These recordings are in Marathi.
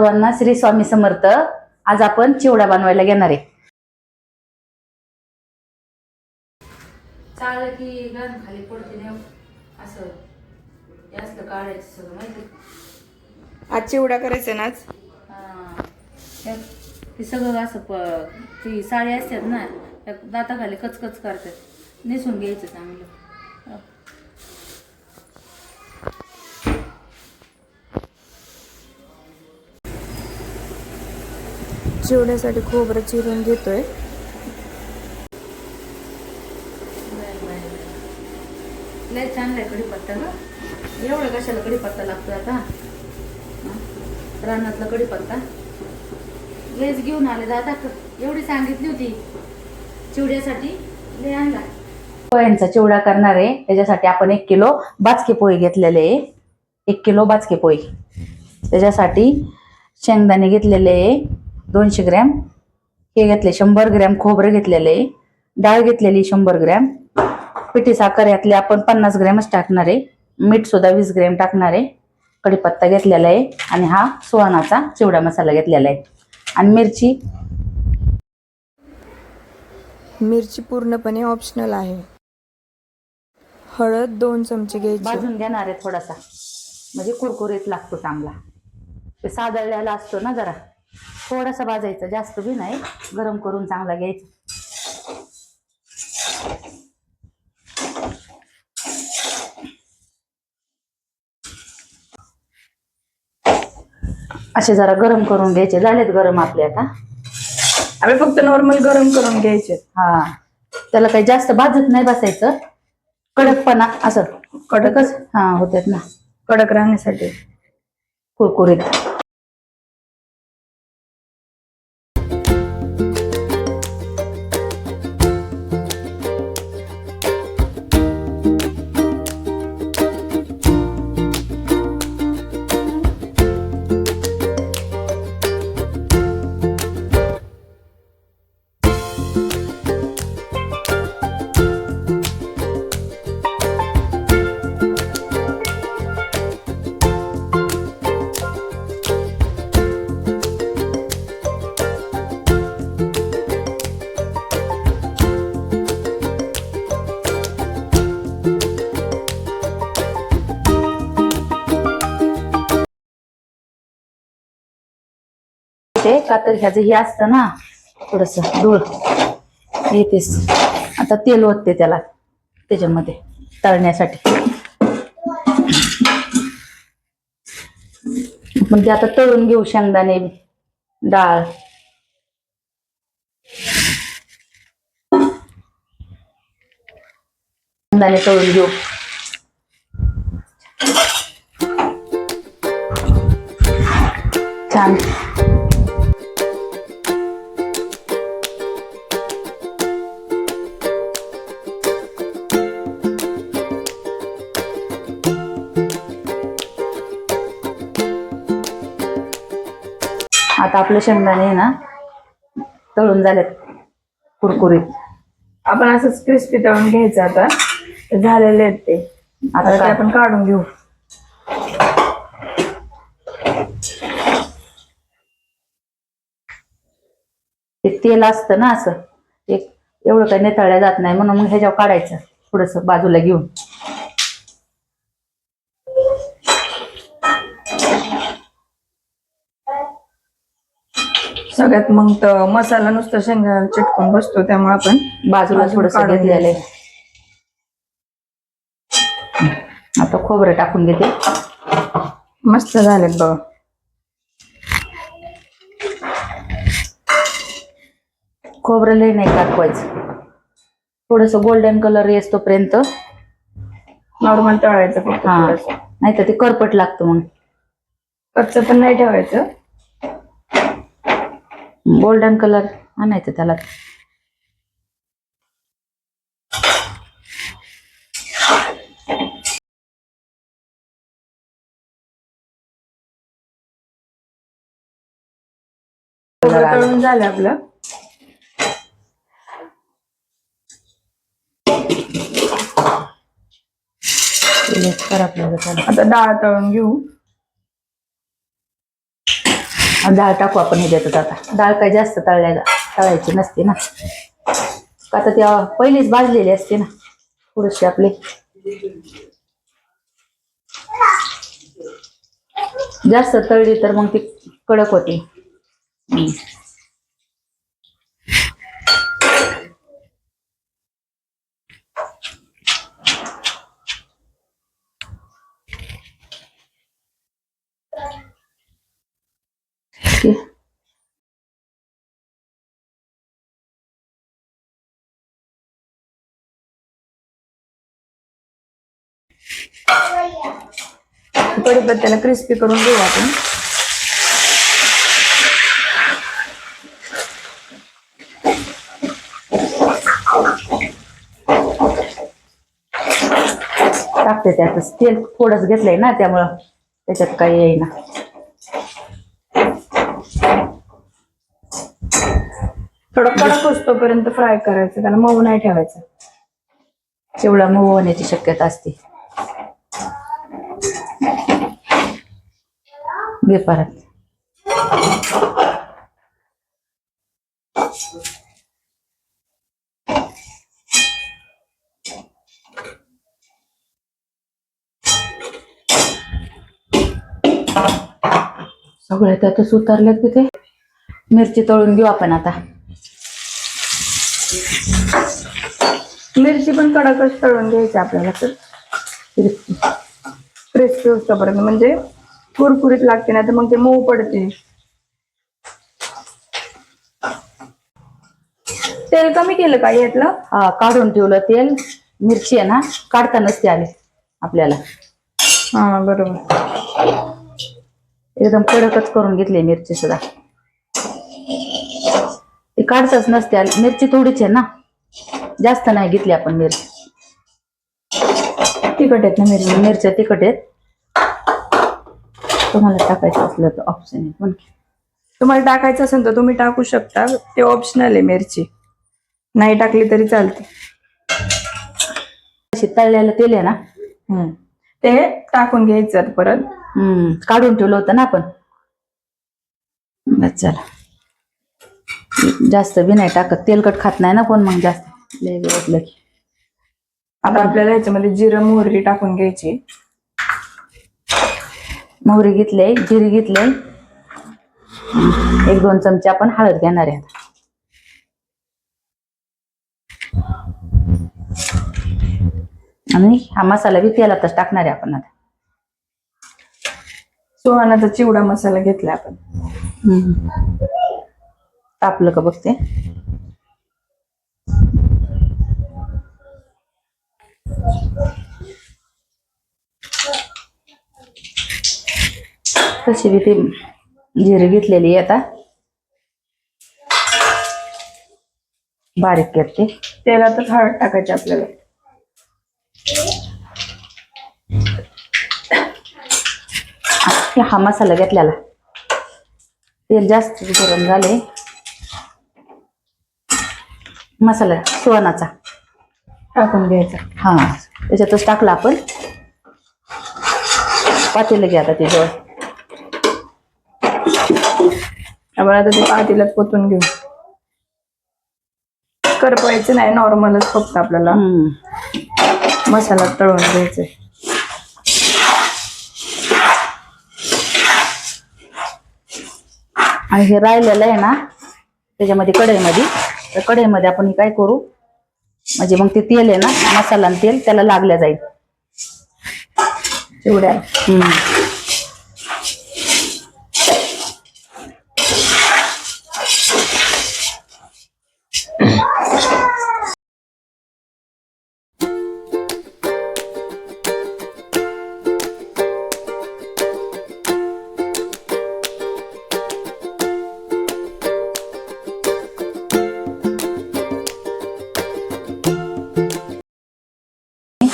सर्वांना श्री स्वामी समर्थ. आज आपण चिवडा बनवायला घेणार आहे. चाल की गण खाली पडते असं. हे असलं काढायचं सगळं माहिती आज चिवडा करायचा ना आज? हा. हे- ते सगळं असं प ती साडी असतात ना त्या दाताखाली कचकच करतात. नेसून घ्यायचं चांगलं. चिवड्यासाठी खोबरं चिरून घेतोय. लय छान आहे कढीपत्ता ग. एवढं कशाला कढीपत्ता लागतो आता? रानातला कढीपत्ता. लेस घेऊन आले दादा. एवढी सांगितली होती. चिवड्यासाठी ले आणला. पोह्यांचा चिवडा करणार आहे. त्याच्यासाठी आपण एक किलो बाचके पोहे घेतलेले आहे. एक किलो बाचके पोहे. त्याच्यासाठी शेंगदाणे घेतलेले आहे. दोनशे ग्रॅम. हे घेतले शंभर ग्रॅम खोबरं घेतलेले. आहे डाळ घेतलेली शंभर ग्रॅम. पिठी साखर यातले आपण पन्नास ग्रॅमच टाकणार आहे. मीठ सुद्धा वीस ग्रॅम टाकणार आहे. कढीपत्ता घेतलेला आहे. आणि हा सुहानाचा चिवडा मसाला घेतलेला आहे. आणि मिरची. मिरची पूर्णपणे ऑप्शनल आहे. हळद दोन चमचे घ्यायची. भाजून घेणार आहे थोडासा. म्हणजे कुरकुरीत लागतो चांगला. ते सादळलेला असतो ना जरा. थोडासा भाजायचा जास्त बी नाही. गरम करून चांगला घ्यायचा. असे जरा गरम करून घ्यायचे. झालेत गरम आपले आता. आम्ही फक्त नॉर्मल गरम करून घ्यायचे. हा. त्याला काही जास्त भाजत नाही बसायचं. कडकपणा असं. कडकच हा होतात ना. कडक राहण्यासाठी. कुरकुरीत. कातर ह्याचं हे असतं ना थोडस धूळ. येतेच आता तेल ओतते त्याला त्याच्यामध्ये तळण्यासाठी. म्हणजे ते आता तळून घेऊ शेंगदाणे डाळ. शेंगदाणे तळून घेऊ. छान. आता आपले शेंगदाणे आहे ना तळून झालेत कुरकुरीत. आपण असंच क्रिस्पी तळून घ्यायचं आता. झालेले आहेत ते. आता ते? आपण काढून घेऊ. ते तेल असतं ना असं एक एवढं काही नेताळल्या जात नाही म्हणून मग ह्याच्यावर काढायचं थोडस बाजूला घेऊन. सगळ्यात मग तर मसाला नुसता शेंगा चिटकून बसतो त्यामुळे आपण बाजूला थोडस काढून घेतलेलं आहे. आता खोबरं टाकून घेते. मस्त झालेत बघा. खोबरं लय नाही टाकवायचं थोडस गोल्डन कलर येस तोपर्यंत. नॉर्मल तळायचं फक्त हा. थोडंसं. नाही तर ते करपट लागतं मग. कच्चं पण नाही ठेवायचं. गोल्डन कलर आणायचं त्याला. तळून झालं आपलं. आता डाळ तळून घेऊ. डाळ टाकू आपण हे देतात आता. डाळ काही जास्त तळल्या तळायची नसते ना. आता त्या पहिलीच भाजलेली असते ना थोडीशी आपली. जास्त तळली तर मग ती कडक होती हम्म. ओके. कढीपत्त्याला क्रिस्पी करून घेऊ आपण. टाकते त्यातच तेल थोडंच घेतलंय ना त्यामुळं त्याच्यात काही येईना. थोडं कडक असतोपर्यंत फ्राय करायचं त्याला मऊ नाही ठेवायचं. चिवडा मऊ होण्याची शक्यता असते. घे परत. सगळ्या त्यातच उतरल्यात तिथे मिरची तळून घेऊ आपण आता. मिरची पण कडकच तळून घ्यायची आपल्याला तर. क्रिस्पी होतपर्यंत म्हणजे कुरकुरीत लागते ना तर मग ते मऊ पडते. तेल कमी केलं का यातलं? हा काढून ठेवलं तेल मिरची आहे ना काढता नसते आले आपल्याला. हा बरोबर. एकदम कडकच करून घेतली मिरची सुद्धा. ती काढताच नसते आली मिरची थोडीच आहे ना. जास्त नाही घेतली आपण मिरची. तिखट आहेत ना मिरची? मिरच्या तिखट आहेत. तुम्हाला टाकायचं असलं तर ऑप्शन आहे. पण तुम्हाला टाकायचं असेल तर तुम्ही टाकू शकता. ते ऑप्शनल आहे मिरची. नाही टाकली तरी चालते. अशी तळलेलं तेल आहे ना? हम्म. ते टाकून घ्यायचं परत. हम्म. काढून ठेवलं होतं ना आपण? बस चला जास्त बी नाही टाकत. तेलकट खात नाही ना कोण मग जास्त? लय वेळ वाटलं की. आता आपल्याला ह्याच्यामध्ये जिरं मोहरी टाकून घ्यायची. मोहरी घेतले जिरी घेतले एक दोन चमचे आपण हळद घेणार आहे. आणि हा मसाला बी तेलातच टाकणार आहे आपण आता. सुहानाचा चिवडा मसाला घेतला आपण. तापलं का बघते? तशी बी ती जिरे घेतलेली आता. बारीक करते. तेलातच हळद टाकायची आपल्याला. हा मसाला घेतलेला. तेल जास्त गरम झाले मसाला सुहानाचा. टाकून घ्यायचा. हा त्याच्यातच टाकला आपण. पातेलं घ्या आता ते जवळ. आपण आता ते पातेल्यात पोतून घेऊ. करपवायचं नाही नॉर्मलच फक्त आपल्याला. मसाला तळून घ्यायचा आणि हे राहिलेलं आहे ना त्याच्यामध्ये कढईमध्ये. तर कढईमध्ये आपण काय करू? म्हणजे मग ते तेल आहे ना मसाला तेल त्याला लागल्या जाईल. चिवड्या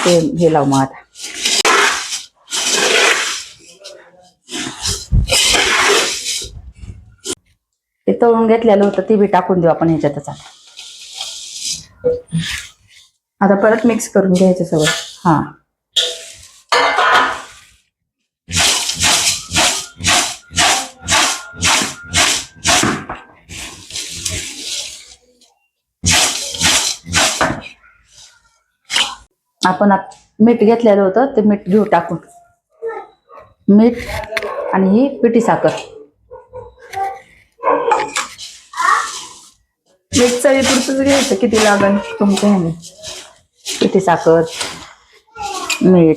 ते हे लाव मग आता. ते तळून घेतलेलं होतं ते बी टाकून देऊ आपण ह्याच्यातच आता. आता परत मिक्स करून घ्यायचं सगळं. हां. आपण मीठ घेतलेलं होतं ते मीठ घेऊ टाकून. मीठ आणि ही पिठी साखर. मीठ चवीपुरतच घ्यायचं किती लागेल तुमच्या ह्याने? पिठी साखर मीठ.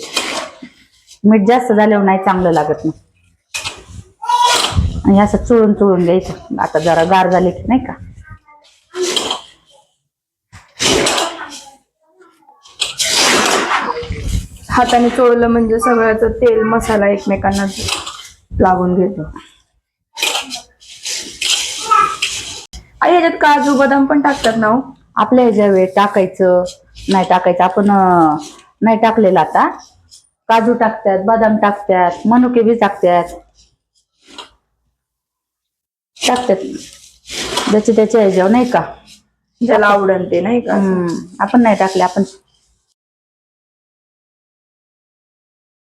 मीठ जास्त झाल्यावर नाही चांगलं लागत नाही आणि असं चुळून चुळून घ्यायचं. आता जरा गार झाले की नाही का? हाताने चोळलं म्हणजे सगळ्याच तेल मसाला एकमेकांना लागून घेतो. आई ह्याच्यात काजू बदाम पण टाकतात ना हो? आपल्या ह्याच्या वेळ टाकायचं नाही टाकायचं. आपण नाही टाकलेलं आता. काजू टाकतात बदाम टाकतात मनुके बी टाकतात. टाकतात. ज्याचे त्याच्या ह्याच्यावर नाही का? ज्याला आवडन ते नाही का? आपण नाही टाकले आपण